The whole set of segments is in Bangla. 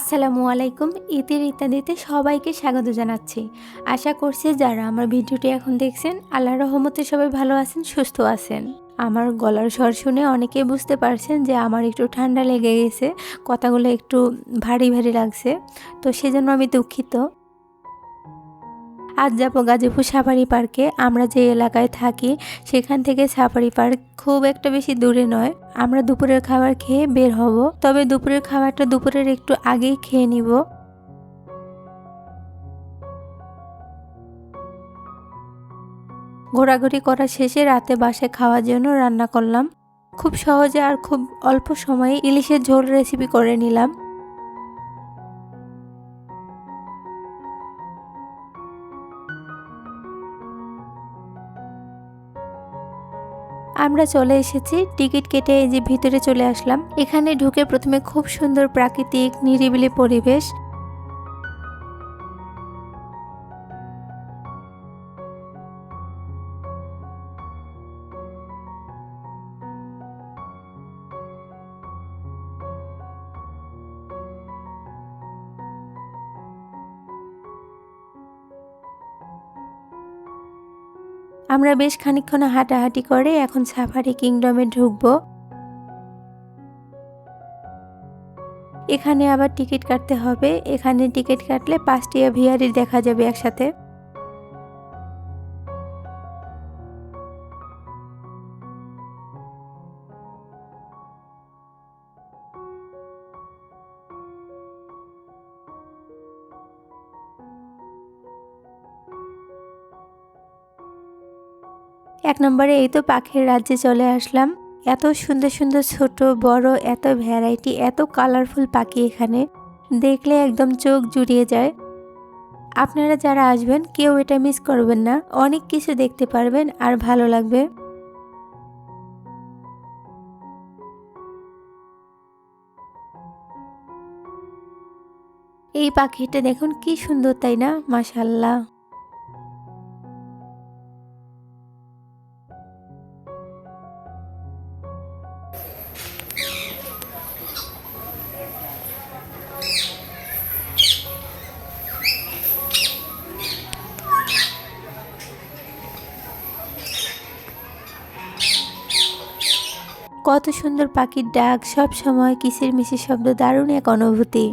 আসসালামু আলাইকুম ইতির ইত্যাদিতে সবাইকে স্বাগত জানাচ্ছি। আশা করছি যারা আমার ভিডিওটি এখন দেখছেন আল্লাহ রহমতে সবাই ভালো আছেন, সুস্থ আছেন। আমার গলার স্বর শুনে অনেকেই বুঝতে পারছেন যে আমার একটু ঠান্ডা লেগে গেছে, কথাগুলো একটু ভারী ভারী লাগছে। তো সেজন্য আমি দুঃখিত। আজ যাব গাজীপুর সাফারি পার্কে। আমরা যে এলাকায় থাকি, সেখান থেকে সাফারি পার্ক খুব একটা বেশি দূরে নয়। আমরা দুপুরের খাবার খেয়ে বের হব। তবে দুপুরের খাবারটা দুপুরের একটু আগেই খেয়ে নিব। ঘোরাঘুরি করা শেষে রাতে বাসে খাওয়ার জন্য রান্না করলাম। খুব সহজে আর খুব অল্প সময়ে ইলিশের ঝোল রেসিপি করে নিলাম। আমরা চলে এসেছি। টিকিট কেটে এই যে ভিতরে চলে আসলাম। এখানে ঢুকে প্রথমে খুব সুন্দর প্রাকৃতিক নিরিবিলি পরিবেশ। আমরা বেশ খানিকক্ষণ হাঁটাহাঁটি করে এখন সাফারি কিংডমে ঢুকব। এখানে আবার টিকিট কাটতে হবে। এখানে টিকিট কাটলে পাঁচটি ভিআরি দেখা যাবে একসাথে। এক নম্বরে এই তো পাখির রাজ্যে চলে আসলাম। এত সুন্দর সুন্দর ছোট, বড়, এত ভ্যারাইটি, এত কালারফুল পাখি এখানে। দেখলে একদম চোখ জুড়িয়ে যায়। আপনারা যারা আসবেন, কেউ এটা মিস করবেন না। অনেক কিছু দেখতে পারবেন আর ভালো লাগবে। এই পাখিটা দেখুন কি সুন্দর, তাই না? মাশাল্লাহ কত সুন্দর পাখির ডাক, সব সময় কিসির মিসির শব্দ, দারুণ এক অনুভূতি।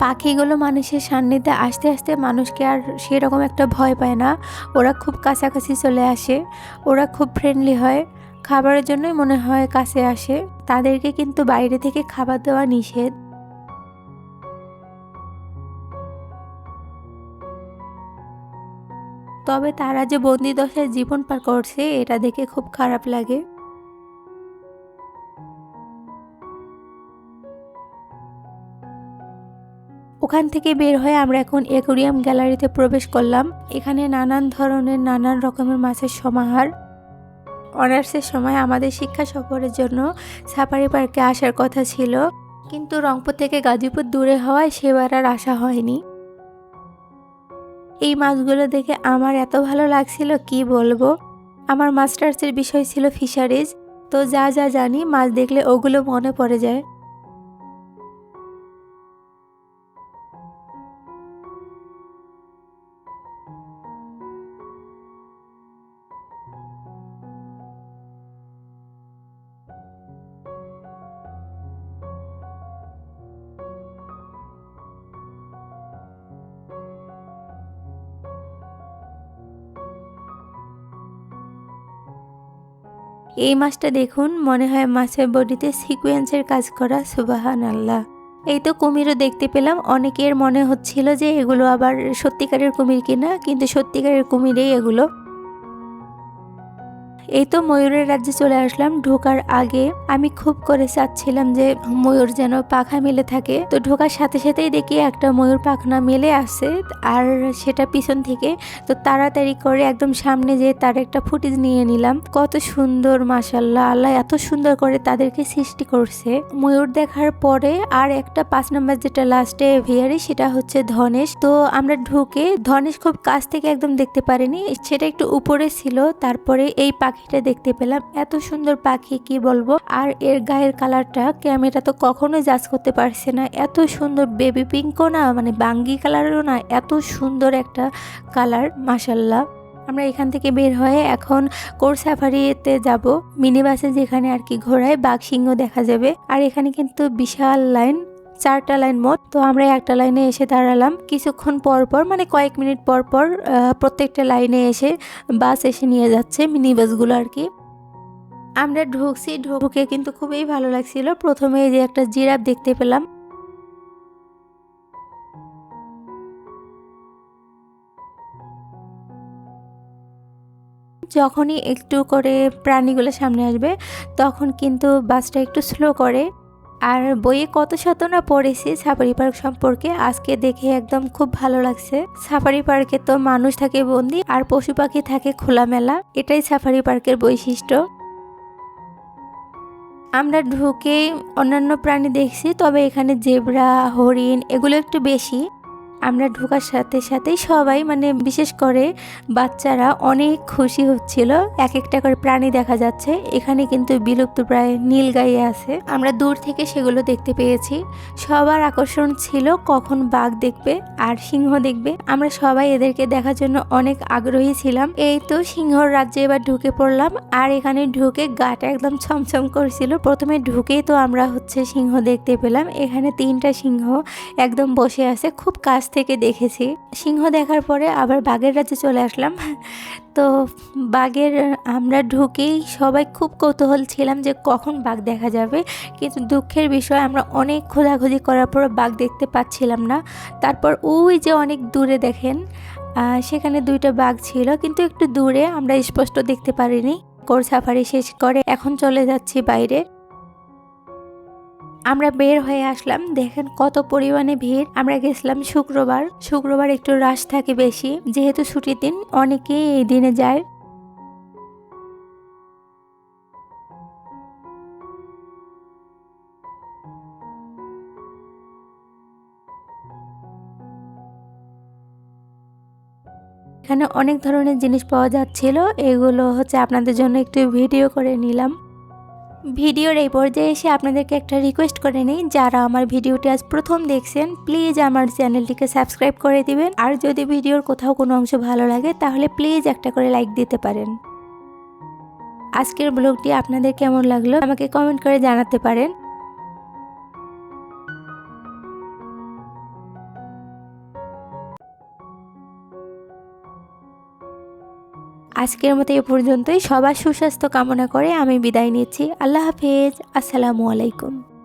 পাখিগুলো মানুষের সান্নিধ্যে আসতে আসতে মানুষকে আর সেরকম একটা ভয় পায় না। ওরা খুব কাছাকাছি চলে আসে, ওরা খুব ফ্রেন্ডলি হয়, খাবারের জন্যই মনে হয় কাছে আসে। তাদেরকে কিন্তু বাইরে থেকে খাবার দেওয়া নিষেধ। তবে তারা যে বন্দি দশায় জীবন পার করছে, এটা দেখে খুব খারাপ লাগে। ওখান থেকে বের হয়ে আমরা এখন একুরিয়াম গ্যালারিতে প্রবেশ করলাম। এখানে নানান ধরনের, নানান রকমের মাছের সমাহার। অনার্সের সময় আমাদের শিক্ষা সফরের জন্য সাফারি পার্কে আসার কথা ছিল। কিন্তু রংপুর থেকে গাজীপুর দূরে হওয়ায় সেবার আর আসা হয়নি। এই মাছগুলো দেখে আমার এত ভালো লাগছিল, কি বলব? আমার মাস্টার্সের বিষয় ছিল ফিশারিজ তো যা যা জানি মাছ দেখলে ওগুলো মনে পড়ে যায়। এই মাছটা দেখুন, মনে হয় মাছের বডিতে সিকুয়েন্সের কাজ করা সুবাহান আল্লাহ এই তো কুমিরও দেখতে পেলাম, অনেকের মনে হচ্ছিল যে এগুলো আবার সত্যিকারের কুমির কিনা, কিন্তু সত্যিকারের কুমিরেই এগুলো এই তো ময়ূরের রাজ্যে চলে আসলাম। ঢোকার আগে আমি খুব করে চাচ্ছিলাম যে ময়ূর যেন পাখা মেলে থাকে। তো ঢোকার সাথে সাথেই দেখি একটা ময়ূর পাখনা মেলে আসে আর সেটা পিছন থেকে তো তাড়াতাড়ি করে একদম সামনে যে তার একটা ফুটেজ নিয়ে নিলাম। কত সুন্দর মাসাল্লাহ আল্লাহ এত সুন্দর করে তাদেরকে সৃষ্টি করছে। ময়ূর দেখার পরে আর একটা পাঁচ নাম্বার যেটা লাস্টে ভিয়ারি সেটা হচ্ছে ধনেশ। তো আমরা ঢুকে ধনেশ খুব কাছ থেকে একদম দেখতে পারিনি, সেটা একটু উপরে ছিল। তারপরে এই পাখিটা দেখতে পেলাম। এত সুন্দর পাখি, কি বলব? আর এর গায়ের কালারটা ক্যামেরা তো কখনোই জাজ করতে পারছে না। এত সুন্দর বেবি পিঙ্কও না মানে বাঙ্গি কালারও না, এত সুন্দর একটা কালার মাসাল্লাহ আমরা এখান থেকে বের হয়ে এখন কোর সাফারিতে যাব। মিনি বাসে যেখানে আর কি ঘোরায়, বাঘ সিংহ দেখা যাবে। আর এখানে কিন্তু বিশাল লাইন। চারটা লাইন মোট। তো আমরা একটা লাইনে এসে দাঁড়ালাম। কিছুক্ষণ পর পর মানে কয়েক মিনিট পর পর প্রত্যেকটা লাইনে এসে বাস এসে নিয়ে যাচ্ছে মিনি বাসগুলো আর কি। আমরা ঢুকছি, ঢুকে কিন্তু খুবই ভালো লাগছিল। প্রথমে যে একটা জিরাফ দেখতে পেলাম। যখনই একটু করে প্রাণীগুলো সামনে আসবে, তখন কিন্তু বাসটা একটু স্লো করে। আর বইয়ে কত শত না পড়েছি সাফারি পার্ক সম্পর্কে আজকে দেখে একদম খুব ভালো লাগছে। সাফারি পার্কে তো মানুষ থাকে, বন্দি আর পশু পাখি থাকে খোলামেলা। এটাই সাফারি পার্কের বৈশিষ্ট্য। আমরা ঢুকে অন্যান্য প্রাণী দেখছি, তবে এখানে জেব্রা, হরিণ, এগুলো একটু বেশি। আমরা ঢোকার সাথে সাথেই সবাই মানে বিশেষ করে বাচ্চারা অনেক খুশি হচ্ছিল। এক একটা করে প্রাণী দেখা যাচ্ছে। এখানে কিন্তু বিলুপ্ত প্রায় নীল গাইয়ে আছে। আমরা দূর থেকে সেগুলো দেখতে পেয়েছি। সবার আকর্ষণ ছিল কখন বাঘ দেখবে আর সিংহ দেখবে। আমরা সবাই এদেরকে দেখার জন্য অনেক আগ্রহী ছিলাম। এই তো সিংহর রাজ্যে এবার ঢুকে পড়লাম আর এখানে ঢুকে গাটা একদম ছমছম করছিল। প্রথমে ঢুকেই তো আমরা হচ্ছে সিংহ দেখতে পেলাম। এখানে তিনটা সিংহ একদম বসে আছে। খুব কাছ থেকে দেখেছি। সিংহ দেখার পরে আবার বাঘের রাজ্যে চলে আসলাম। তো বাঘের আমরা ঢুকেই সবাই খুব কৌতূহল ছিলাম যে কখন বাঘ দেখা যাবে। কিন্তু দুঃখের বিষয়, আমরা অনেক খোঁজাখুঁজি করার পর বাঘ দেখতে পাচ্ছিলাম না। তারপর ওই যে অনেক দূরে দেখেন সেখানে দুইটা বাঘ ছিল। কিন্তু একটু দূরে আমরা স্পষ্ট দেখতে পারিনি। কোর সাফারি শেষ করে এখন চলে যাচ্ছি বাইরে। আমরা বের হয়ে আসলাম। দেখেন কত পরিমাণে ভিড়। আমরা গেছিলাম শুক্রবার। শুক্রবার একটু রাশ থাকে বেশি। যেহেতু ছুটির দিন, অনেকেই এই দিনে যায়। এখানে অনেক ধরনের জিনিস পাওয়া যাচ্ছিল। এগুলো হচ্ছে আপনাদের জন্য একটু ভিডিও করে নিলাম। ভিডিওর এই পর্যায়ে এসে আপনাদেরকে একটা রিকোয়েস্ট করে নিই, যারা আমার ভিডিওটি আজ প্রথম দেখছেন প্লিজ আমার চ্যানেলটিকে সাবস্ক্রাইব করে দিবেন। আর যদি ভিডিওর কোথাও কোনো অংশ ভালো লাগে, তাহলে প্লিজ একটা করে লাইক দিতে পারেন। আজকের ব্লগটি আপনাদের কেমন লাগল, আমাকে কমেন্ট করে জানাতে পারেন। আজকের মতো এ পর্যন্তই। সবার সুস্বাস্থ্য কামনা করে আমি বিদায় নিচ্ছি। আল্লাহ হাফেজ। আসসালামু আলাইকুম।